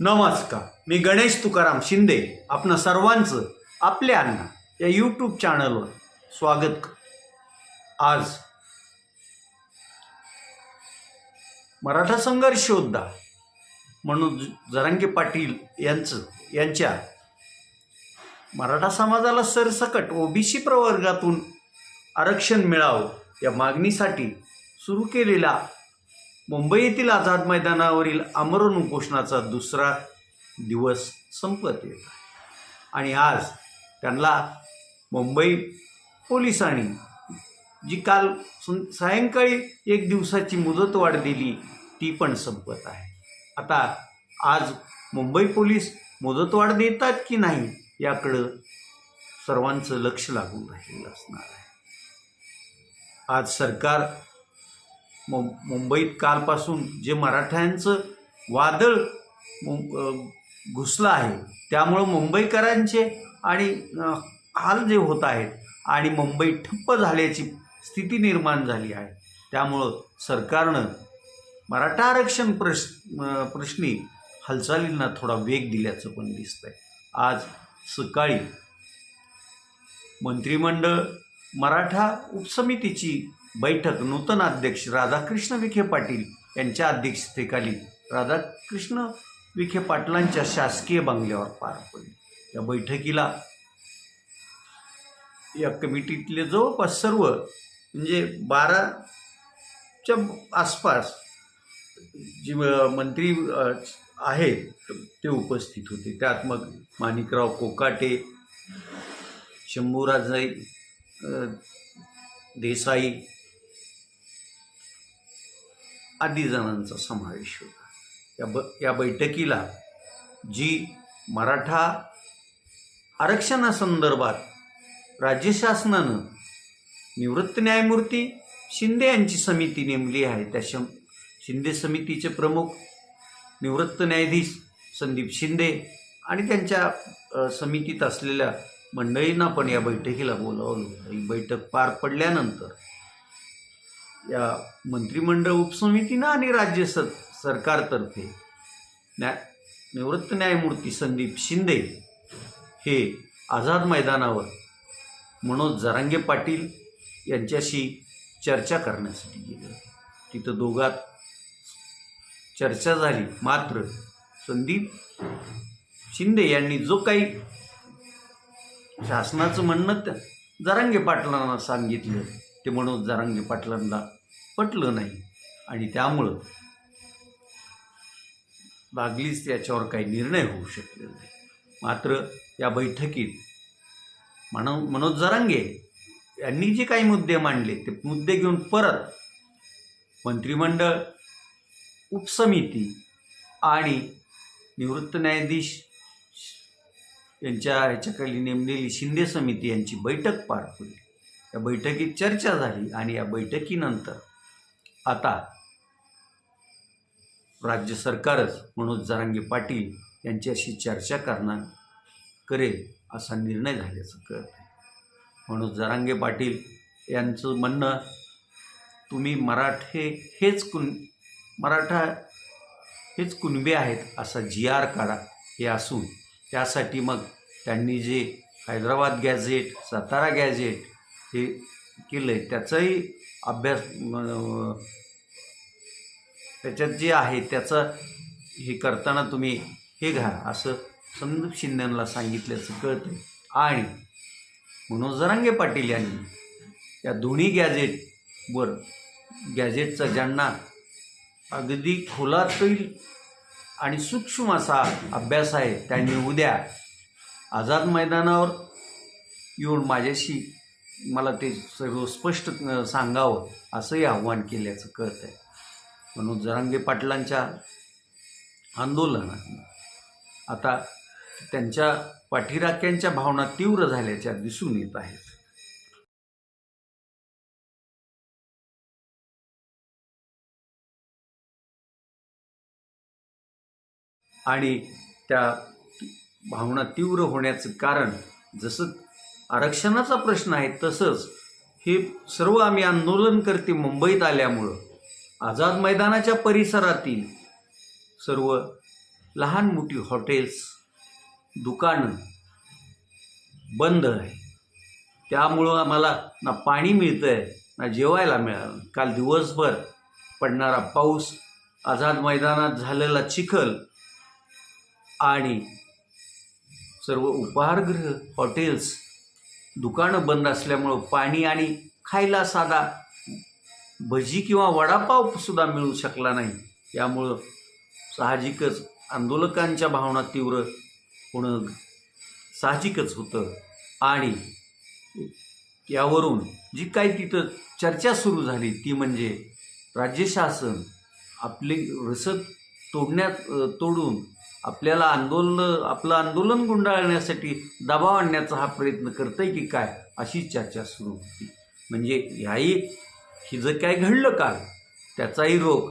नमस्कार. मी गणेश तुकाराम शिंदे. आपणा सर्वांचं आपल्या अण्णा या यूट्यूब चॅनलवर स्वागत क- आज मराठा संघर्ष योद्धा म्हणून जरांगे पाटील यांचं यांच्या मराठा समाजाला सरसकट ओबीसी प्रवर्गातून आरक्षण मिळावं या मागणीसाठी सुरू केलेला मुंबई येथील आझाद मैदानावरील आमरण उपोषणाचा दुसरा दिवस संपत येत आहे. आणि आज त्यांना मुंबई पोलिसांनी जी काल सायंकाळी एक दिवसाची मुदतवाढ दिली ती पण संपत आहे. आता आज मुंबई पोलीस मुदतवाढ देतात की नाही याकडं सर्वांचं लक्ष लागून राहिलेलं असणार आहे. आज सरकार मुं मुंबईत कालपासून जे मराठ्यांचं वादळ घुसलं आहे त्यामुळं मुंबईकरांचे आणि हाल जे होत आहेत आणि मुंबई ठप्प झाल्याची स्थिती निर्माण झाली आहे. त्यामुळं सरकारनं मराठा आरक्षण प्रश प्रश्नी हालचालींना थोडा वेग दिल्याचं पण दिसतंय. आज सकाळी मंत्रिमंडळ मराठा उपसमितीची बैठक नूतन अध्यक्ष राधाकृष्ण विखे पाटील यांच्या अध्यक्षतेखाली राधाकृष्ण विखे पाटलांच्या शासकीय बंगल्यावर पार पडली. या बैठकीला या कमिटीतले जवळपास सर्व म्हणजे बाराच्या आसपास जी मंत्री आहेत ते उपस्थित होते. त्यात मग माणिकराव कोकाटे शंभूराजाई देसाई आदी जणांचा समावेश होता. या ब या बैठकीला जी मराठा आरक्षणासंदर्भात राज्य शासनानं निवृत्त न्यायमूर्ती शिंदे यांची समिती नेमली आहे. त्या शं शिंदे समितीचे प्रमुख निवृत्त न्यायाधीश संदीप शिंदे आणि त्यांच्या समितीत असलेल्या मंडळींना पण या बैठकीला बोलावलं होतं. ही बैठक पार पडल्यानंतर या मंत्रिमंडळ उपसमितीनं आणि राज्य स सरकारतर्फे न्या निवृत्त न्यायमूर्ती संदीप शिंदे हे आझाद मैदानावर मनोज जरांगे पाटील यांच्याशी चर्चा करण्यासाठी गेले तिथं दोघात चर्चा झाली. मात्र संदीप शिंदे यांनी जो काही शासनाचं म्हणणं त्या जरांगे पाटलांना सांगितलं ते मनोज जरांगे पाटलांना पटलं नाही. आणि त्यामुळं लागलीच याच्यावर काही निर्णय होऊ शकले नाही. मात्र या बैठकीत मनो मनोज जरांगे यांनी जे काही मुद्दे मांडले ते मुद्दे घेऊन परत मंत्रिमंडळ उपसमिती आणि निवृत्त न्यायाधीश यांच्या ह्याच्याखाली नेमलेली शिंदे समिती यांची बैठक पार पडली. या बैठकीत चर्चा झाली आणि या बैठकीनंतर आता राज्य सरकारच मनोज जरांगे पाटील यांच्याशी चर्चा करणार करेल असा निर्णय झाल्याचं कळत म्हणून मनोज जरांगे पाटील यांचं म्हणणं तुम्ही मराठे हेच कुण मराठा हेच कुणबे आहेत असा जी आर काढा हे असून त्यासाठी मग त्यांनी जे हैदराबाद गॅझेट सातारा गॅझेट हे केलं आहे त्याचाही अभ्यास त्याच्यात जे आहे त्याचं हे करताना तुम्ही हे घ्या. असं संदीप शिंदेला सांगितल्याचं कळतं आणि मनोज जरांगे पाटील यांनी या दोन्ही गॅजेटवर गॅजेटचा ज्यांना अगदी खोलातील आणि सूक्ष्म असा अभ्यास आहे त्यांनी उद्या आझाद मैदानावर येऊन माझ्याशी मला ते सर्व स्पष्ट सांगावं असंही आव्हान केल्याचं कळत आहे म्हणून जरांगे पाटलांच्या आंदोलनात आता त्यांच्या पाठीराख्यांच्या भावना तीव्र झाल्याच्या दिसून येत आहेत. आणि त्या भावना तीव्र होण्याचं कारण जसं आरक्षणाचा प्रश्न आहे तसंच हे सर्व आम्ही आंदोलनकर्ते मुंबईत आल्यामुळं. आझाद मैदानाच्या परिसरातील सर्व लहान मोठी हॉटेल्स दुकानं बंद आहे. त्यामुळं आम्हाला ना पाणी मिळतं आहे ना जेवायला मिळालं. काल दिवसभर पडणारा पाऊस आझाद मैदानात झालेला चिखल आणि सर्व उपहारगृह हॉटेल्स दुकानं बंद असल्यामुळं पाणी आणि खायला साधा भजी किंवा वडापावसुद्धा मिळू शकला नाही. यामुळं साहजिकच आंदोलकांच्या भावना तीव्र होणं साहजिकच होतं. आणि यावरून जी काही तिथं चर्चा सुरू झाली ती म्हणजे राज्य शासन आपली रसद तोडण्यात तोडून आपल्याला आंदोलन आपलं आंदोलन गुंडाळण्यासाठी दबाव आणण्याचा हा प्रयत्न करतंय की काय अशी चर्चा सुरू होती. म्हणजे ह्याही ही जर काय घडलं काल त्याचाही रोग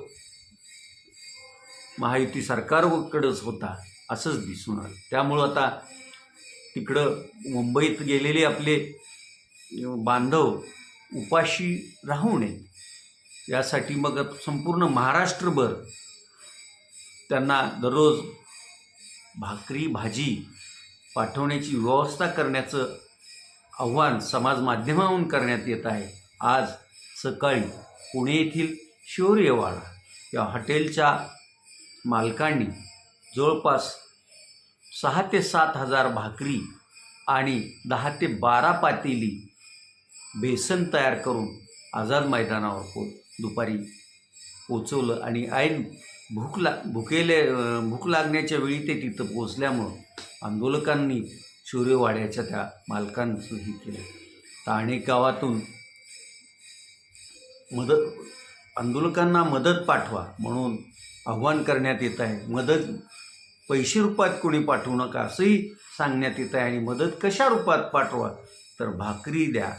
महायुती सरकारकडंच होता असंच दिसून आलं. त्यामुळं आता तिकडं मुंबईत गेलेले आपले बांधव उपाशी राहू नये. यासाठी मग संपूर्ण महाराष्ट्रभर त्यांना दररोज भाकरी भाजी पाठवण्याची व्यवस्था करण्याचं आव्हान समाज माध्यमाहून करण्यात येत आहे. आज सकाळी पुणे येथील शौर्यवाडा या हॉटेलच्या मालकांनी जवळपास सहा ते सात हजार भाकरी आणि दहा ते बारा पातेली बेसन तयार करून आझाद मैदानावर पो दुपारी पोचवलं आणि ऐन भूक ला भुकेले भूक लागण्याच्या वेळी ते तिथं पोचल्यामुळं आंदोलकांनी शौर्यवाड्याच्या त्या मालकांचं हे केलं. तर अनेक गावातून मदत आंदोलकांना मदत पाठवा म्हणून आव्हान करण्यात येत आहे. मदत पैसे रूपात कोणी पाठवू नका असंही सांगण्यात येत आहे आणि मदत कशा रूपात पाठवा तर भाकरी द्या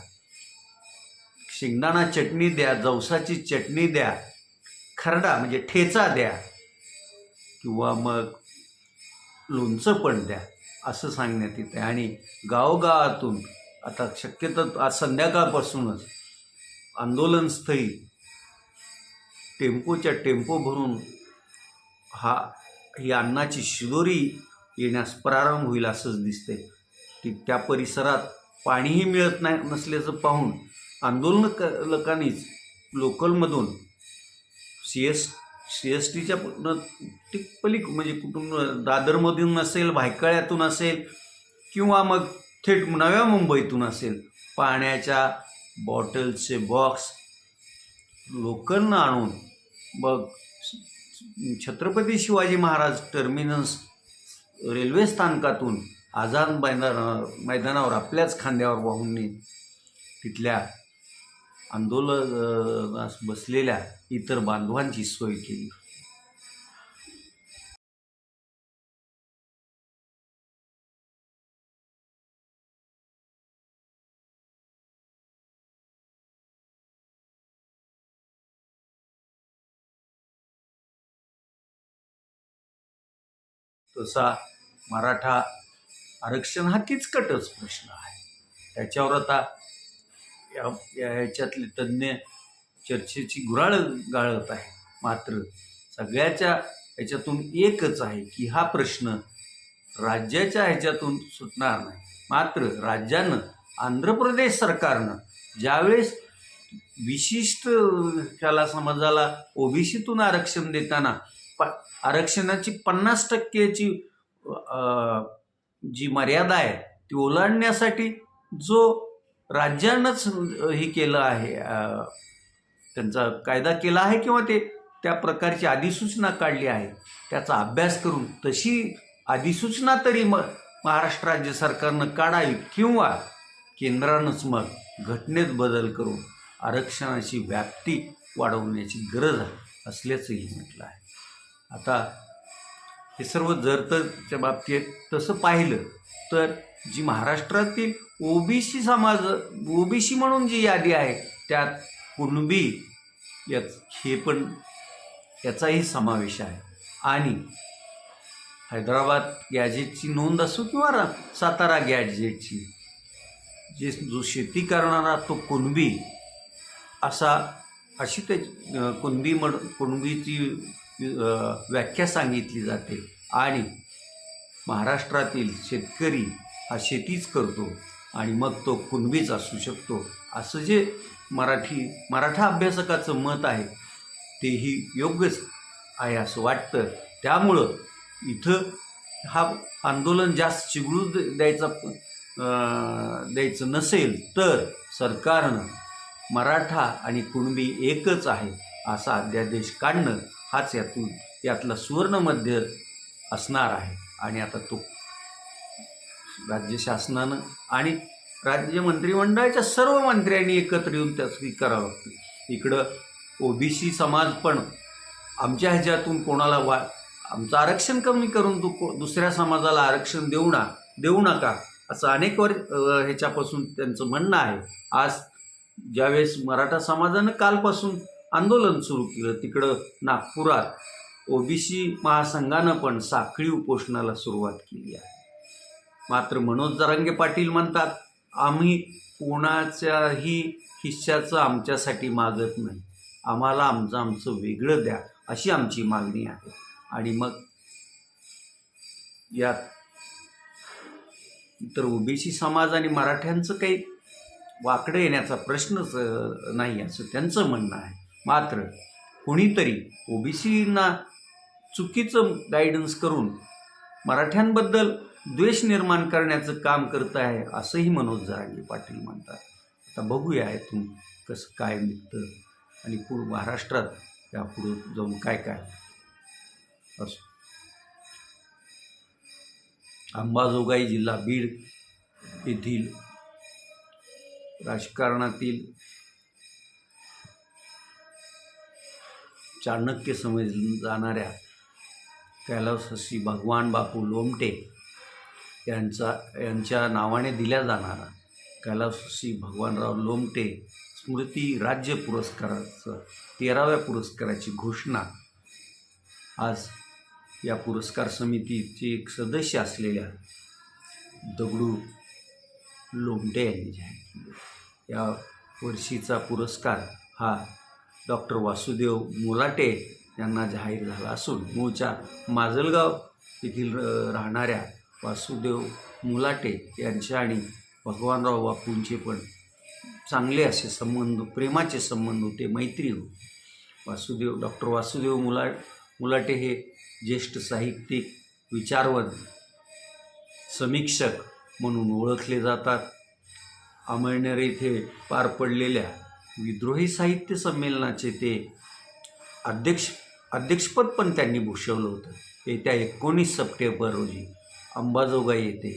शेंगदाणा चटणी द्या जवसाची चटणी द्या खरडा म्हणजे ठेचा द्या किंवा मग लोणचं पण द्या असं सांगण्यात येतं आणि गावगावातून आता शक्यतो आज संध्याकाळपासूनच आंदोलनस्थळी टेम्पोच्या टेम्पो भरून हा ही अन्नाची शिदोरी येण्यास प्रारंभ होईल असंच दिसते की त्या परिसरात पाणीही मिळत नाही नसल्याचं पाहून आंदोलनक लोकांनीच लोकलमधून सी एस सी एस टीच्या पली म्हणजे कुठून दादरमधून असेल भायखळ्यातून असेल किंवा मग थेट नव्या मुंबईतून असेल पाण्याच्या बॉटल्सचे बॉक्स लोकांना आणून मग छत्रपती शिवाजी महाराज टर्मिनस रेल्वे स्थानकातून आझाद मैदान मैदानावर आपल्याच खांद्यावर वाहून नेत तिथल्या आंदोलनास बसलेल्या इतर बांधवांची सोय केली. तसा मराठा आरक्षण हा किचकटच प्रश्न आहे. त्याच्यावर आता या या ह्याच्यातले तज्ज्ञ चर्चेची गुराळ गाळत आहे. मात्र सगळ्याच्या ह्याच्यातून एकच आहे की हा प्रश्न राज्याच्या ह्याच्यातून सुटणार नाही. मात्र राज्यानं आंध्र प्रदेश सरकारनं ज्यावेळेस विशिष्ट त्याला समाजाला ओबीसीतून आरक्षण देताना प आरक्षणाची पन्नास टक्केची जी मर्यादा आहे ती ओलांडण्यासाठी जो राज्यानंच हे केलं आहे त्यांचा कायदा केला आहे किंवा ते त्या प्रकारची अधिसूचना काढली आहे त्याचा अभ्यास करून तशी अधिसूचना तरी मग महाराष्ट्र राज्य सरकारनं काढावी किंवा केंद्रानंच मग घटनेत बदल करून आरक्षणाची व्याप्ती वाढवण्याची गरज असल्याचंही म्हटलं आहे. आता हे सर्व जर तरच्या बाबतीत तसं पाहिलं तर जी महाराष्ट्रातील ओबीसी समाज ओबीसी म्हणून जी यादी आहे त्यात कुणबी या हे पण याचाही समावेश आहे. आणि हैदराबाद गॅजेटची नोंद असो किंवा सातारा गॅजेटची जे जो शेती करणारा तो कुणबी असा अशी ते कुणबी म्हण कुणबीची व्याख्या सांगितली जाते. आणि महाराष्ट्रातील शेतकरी हा शेतीच करतो आणि मग तो कुणबीच असू शकतो. असं जे मराठी मराठा अभ्यासकाचं मत आहे तेही योग्यच आहे असं वाटतं. त्यामुळं इथं हा आंदोलन जास्त चिघळू द- द्यायचा द्यायचं नसेल तर सरकारनं मराठा आणि कुणबी एकच आहे असा अध्यादेश काढणं हाच यातून यातला सुवर्णमध्य असणार आहे. आणि आता तो राज्य शासनानं आणि राज्य मंत्रिमंडळाच्या सर्व मंत्र्यांनी एकत्र येऊन त्या करावं लागतं. इकडं ओबीसी समाज पण आमच्या ह्याच्यातून कोणाला वा आमचं आरक्षण कमी करून तू को- दुसऱ्या समाजाला आरक्षण देऊ ना देऊ नका असं अनेक वर ह्याच्यापासून त्यांचं म्हणणं आहे. आज ज्यावेळेस मराठा समाजानं कालपासून आंदोलन सुरू केलं तिकडं नागपुरात ओबीसी महासंघानं पण साखळी उपोषणाला सुरुवात केली आहे. मात्र मनोज जरांगे पाटील म्हणतात आम्ही कोणाच्याही हिश्श्याचं आमच्यासाठी मागत नाही. आम्हाला आमचं आमचं वेगळं द्या अशी आमची मागणी आहे. आणि मग यात तर ओबीसी समाज आणि मराठ्यांचं काही वाकडं येण्याचा प्रश्नच नाही असं त्यांचं म्हणणं आहे. मात्र कोणीतरी ओबीसीना चुकीचं गायडन्स करून मराठ्यांबद्दल द्वेष निर्माण करण्याचं काम करत आहे असंही मनोज जरांगे पाटील म्हणतात. आता बघूया इथून कसं काय निघतं आणि पूर्ण महाराष्ट्रात या पुढं जाऊन काय काय. असो. अंबाजोगाई जिल्हा बीड येथील राजकारणातील चाणक्य समज जाणाऱ्या कैलासशी भगवान बापू लोमटे यांचा यांच्या नावाने दिल्या जाणारा कैलासवासी भगवानराव लोमटे स्मृती राज्य पुरस्काराचं तेराव्या पुरस्काराची घोषणा. आज या पुरस्कार समितीचे एक सदस्य असलेल्या दगडू लोमटे यांनी जाहीर केली. या वर्षीचा पुरस्कार हा डॉक्टर वासुदेव मुलाटे यांना जाहीर झाला असून मूळच्या माजलगाव येथील राहणाऱ्या वासुदेव मुलाटे यांचे आणि भगवानराव बापूंचे पण चांगले असे संबंध प्रेमाचे संबंध होते मैत्री होती. वासुदेव डॉक्टर वासुदेव मुला मुलाटे हे ज्येष्ठ साहित्यिक विचारवंत समीक्षक म्हणून ओळखले जातात. अमळनेर येथे पार पडलेल्या विद्रोही साहित्य संमेलनाचे ते अध्यक्ष अध्यक्षपद पण त्यांनी भूषवलं होतं. येत्या एकोणीस सप्टेंबर रोजी अंबाजोगाई येथे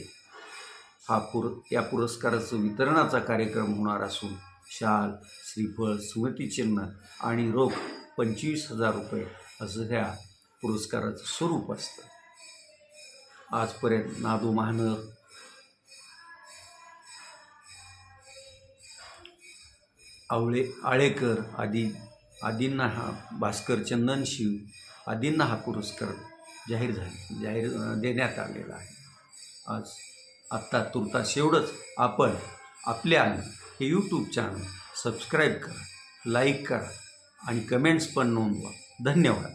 हा पुर या पुरस्काराचं वितरणाचा कार्यक्रम होणार असून शाल श्रीफळ स्मृतिचिन्ह आणि रोख पंचवीस हजार रुपये असं ह्या पुरस्काराचं स्वरूप असतं. आजपर्यंत नादू महानर आवळे आळेकर आदी आदींना हा भास्कर चंदनशिव आदींना हा पुरस्कार जाहीर झाले जाहीर देण्यात आलेला आहे. आज आत्ता तुर्तास एवढंच आपण आपल्या हे यूट्यूब चॅनल सबस्क्राईब करा लाईक करा आणि कमेंट्स पण नोंदवा. धन्यवाद.